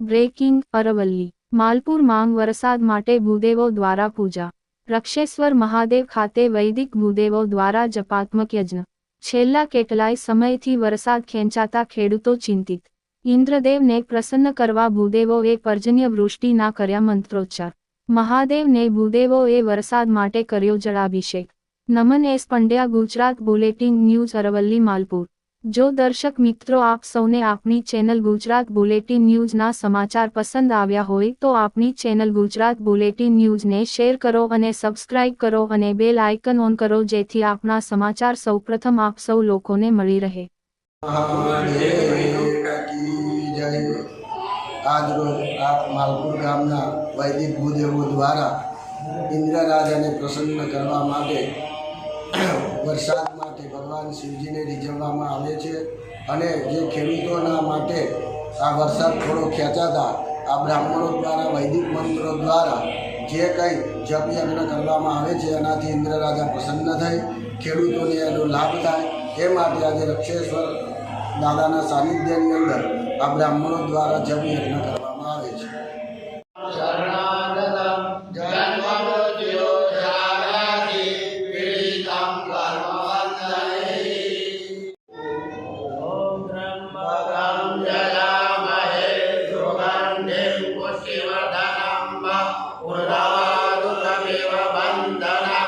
Breaking Aravalli, Malpur માંગ વરસાદ માટે ભૂદેવો દ્વારા પૂજા, રક્ષેશ્વર મહાદેવ ખાતે વૈદિક ભૂદેવો દ્વારા જપાત્મક યજ્ઞ. છેલ્લા કેટલાય સમયથી વરસાદ ખેંચાતા ખેડૂતો ચિંતિત. ઇન્દ્રદેવને પ્રસન્ન કરવા ભૂદેવોએ પર્જન્ય વૃષ્ટિ ના કર્યા મંત્રોચ્ચાર. મહાદેવને ભૂદેવોએ વરસાદ માટે કર્યો જળાભિષેક. Naman S Pandya Gujarat bulletin news Aravalli, Malpur. જો દર્શક મિત્રો આપ સૌને આપની ચેનલ ગુજરાત બુલેટિન ન્યૂઝના સમાચાર પસંદ આવ્યા હોય તો આપની ચેનલ ગુજરાત બુલેટિન ન્યૂઝને શેર કરો અને સબસ્ક્રાઇબ કરો અને બેલ આઇકન ઓન કરો જેથી આપણા સમાચાર સૌપ્રથમ આપ સૌ લોકોને મળી રહે. આજરોજ આ માલપુર ગામના વૈદિક ભૂદેવો દ્વારા ઇન્દ્રરાજાને પ્રસન્ન કરવા માટે વરસાદ માટે ભગવાન શિવજીને રીઝવવામાં આવે છે અને જે ખેડૂતોના માટે આ વરસાદ થોડો ખેંચાતા આ બ્રાહ્મણો દ્વારા વૈદિક મંત્રો દ્વારા જે કંઈ જપ યજ્ઞ કરવામાં આવે છે, એનાથી ઇન્દ્રરાજા પ્રસન્ન થઈ, ખેડૂતોને એનો લાભ થાય. એ માટે આજે રક્ષેશ્વર દાદાના સાનિધ્યની અંદર આ બ્રાહ્મણો દ્વારા જપ યજ્ઞ કરવામાં 俺ら。